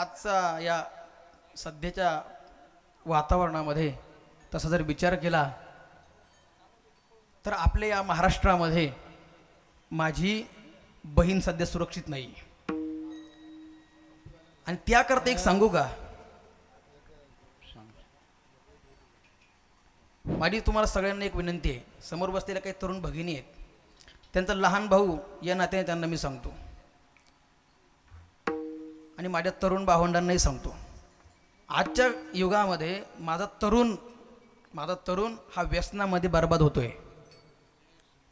आजचा या सध्याच्या वातावरणामध्ये तसा जर विचार केला तर आपल्या या महाराष्ट्रामध्ये माझी बहीण सध्या सुरक्षित नाही. आणि त्याकरता एक सांगू का? माझी तुम्हाला सगळ्यांना एक विनंती आहे. समोर बसलेल्या काही तरुण भगिनी आहेत. त्यांचा लहान भाऊ या नात्याने त्यांना मी सांगतो. आणि माझ्या तरुण भावंडांनाही सांगतो. आजच्या युगामध्ये माझा तरुण माझा तरुण हा व्यसनामध्ये बर्बाद होतोय.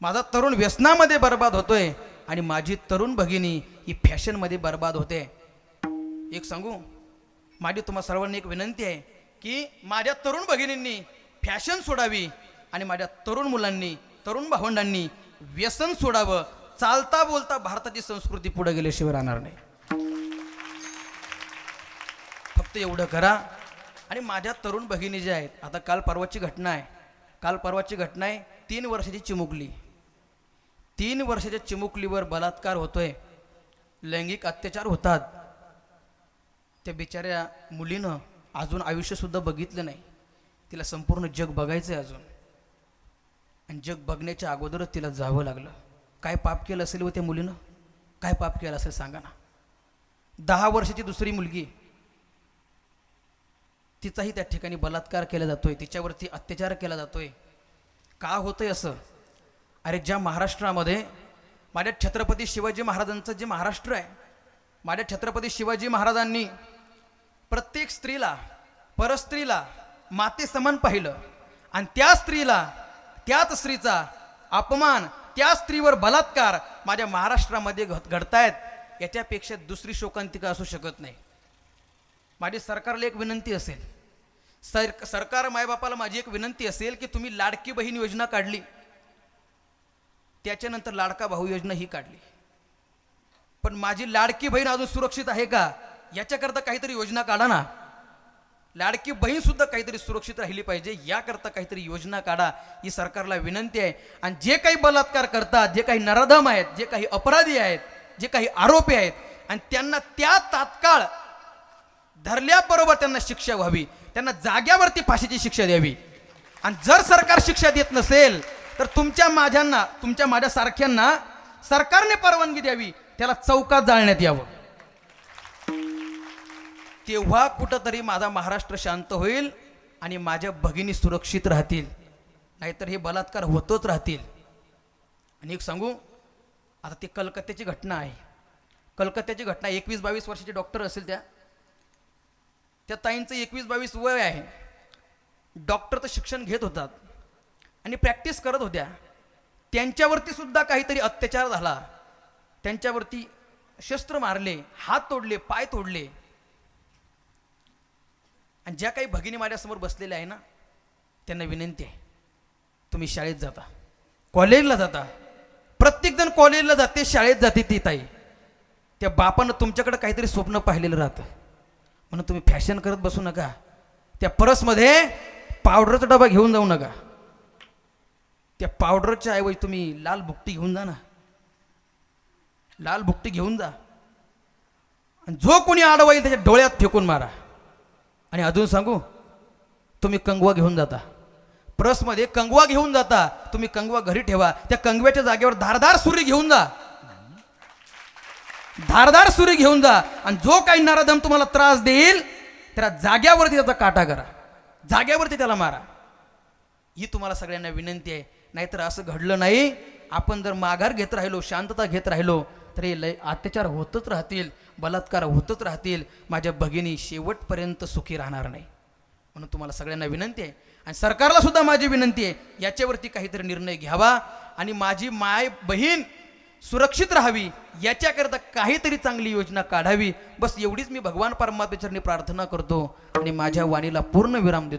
माझा तरुण व्यसनामध्ये बर्बाद होतोय आणि माझी तरुण भगिनी ही फॅशनमध्ये बर्बाद होते. एक सांगू? माझी तुम्हा सर्वांनी एक विनंती आहे की माझ्या तरुण भगिनींनी फॅशन सोडावी आणि माझ्या तरुण मुलांनी तरुण भावंडांनी व्यसन सोडावं. चालता बोलता भारताची संस्कृती पुढे गेल्याशिवाय राहणार नाही. फक्त एवढं करा. आणि माझ्या तरुण भगिनी ज्या आहेत आता काल परवाची घटना आहे. काल परवाची घटना आहे तीन वर्षाची चिमुकली. तीन वर्षाच्या चिमुकलीवर बलात्कार होतोय. लैंगिक अत्याचार होतात. त्या बिचाऱ्या मुलीनं अजून आयुष्यसुद्धा बघितलं नाही. तिला संपूर्ण जग बघायचं आहे अजून. आणि जग बघण्याच्या अगोदरच तिला जावं लागलं. काय पाप केलं असेल व त्या मुलीनं? काय पाप केलं असेल सांगा ना. दहा वर्षाची दुसरी मुलगी. तिचाही त्या ठिकाणी बलात्कार केला जातोय तिच्यावरती अत्याचार केला जातोय. का होतंय असं? अरे ज्या महाराष्ट्रामध्ये माझ्या छत्रपती शिवाजी महाराजांचं जे महाराष्ट्र आहे माझ्या छत्रपती शिवाजी महाराजांनी प्रत्येक स्त्रीला परस्त्रीला माते समान पाहिलं आणि त्या स्त्रीला त्याच स्त्रीचा अपमान त्या स्त्रीवर बलात्कार माझ्या महाराष्ट्रामध्ये घ घडतायत याच्यापेक्षा दुसरी शोकांतिका असू शकत नाही. माझी सरकारला एक विनंती असेल. सर सरकार मायबापाला माझी एक विनंती असेल की तुम्ही लाडकी बहीण योजना काढली. त्याच्यानंतर लाडका भाऊ योजना ही काढली. पण माझी लाडकी बहीण अजून सुरक्षित आहे का? याच्याकरता काहीतरी योजना काढा ना. लाडकी बहीण सुद्धा काहीतरी सुरक्षित राहिली पाहिजे. याकरता काहीतरी योजना काढा. ही सरकारला विनंती आहे. आणि जे काही बलात्कार करतात जे काही नराधम आहेत जे काही अपराधी आहेत जे काही आरोपी आहेत आणि त्यांना त्या तात्काळ धरल्याबरोबर त्यांना शिक्षा व्हावी. त्यांना जाग्यावरती फाशीची शिक्षा द्यावी. आणि जर सरकार शिक्षा देत नसेल तर तुमच्या माझ्यांना तुमच्या माझ्यासारख्यांना सरकारने परवानगी द्यावी. त्याला चौकात जाळण्यात यावं. तेव्हा कुठंतरी माझा महाराष्ट्र शांत होईल आणि माझ्या भगिनी सुरक्षित राहतील. नाहीतर हे बलात्कार होतच राहतील. आणि एक सांगू आता ती कलकत्त्याची घटना आहे. कलकत्त्याची घटना एकवीस बावीस वर्षाचे डॉक्टर असेल त्या. त्या ताईंचं एकवीस बावीस वय आहे. डॉक्टरचं शिक्षण घेत होतात. आणि प्रॅक्टिस करत होत्या. त्यांच्यावरती सुद्धा काहीतरी अत्याचार झाला. त्यांच्यावरती शस्त्र मारले हात तोडले पाय तोडले. आणि ज्या काही भगिनी माझ्यासमोर बसलेल्या आहे ना त्यांना विनंती आहे तुम्ही शाळेत जाता. कॉलेजला जाता. प्रत्येकजण कॉलेजला जाते शाळेत जाते ती ताई. त्या बापानं तुमच्याकडे काहीतरी स्वप्न पाहिलेलं राहतं. म्हणून तुम्ही फॅशन करत बसू नका. त्या परसमध्ये पावडरचा डबा घेऊन जाऊ नका. त्या पावडरच्या ऐवजी तुम्ही लाल भुकटी घेऊन जा ना. लाल भुकटी घेऊन जा. आणि जो कोणी आडवा येईल त्याच्या डोळ्यात फेकून मारा. आणि अजून सांगू तुम्ही कंगवा घेऊन जाता. प्रसमध्ये कंगवा घेऊन जाता. तुम्ही कंगवा घरी ठेवा. त्या कंगव्याच्या जागेवर धारदार सुरी घेऊन जा. धारदार सुरी घेऊन जा आणि जो काही नाराधम तुम्हाला त्रास देईल त्याला जाग्यावरती त्याचा काटा करा. जाग्यावरती त्याला मारा. ही तुम्हाला सगळ्यांना विनंती आहे. नाहीतर असं घडलं नाही. आपण जर माघार घेत राहिलो शांतता घेत राहिलो तर हे लय अत्याचार होतच राहतील बलात्कार होतच राहतील. माझ्या भगिनी शेवटपर्यंत सुखी राहणार नाही. म्हणून तुम्हाला सगळ्यांना विनंती आहे. आणि सरकारला सुद्धा माझी विनंती आहे. याच्यावरती काहीतरी निर्णय घ्यावा. आणि माझी माय बहीण सुरक्षित राहावी याच्याकरता काहीतरी चांगली योजना काढावी. बस एवढीच मी भगवान परमात्मेचरणी प्रार्थना करतो आणि माझ्या वाणीला पूर्ण विराम देतो.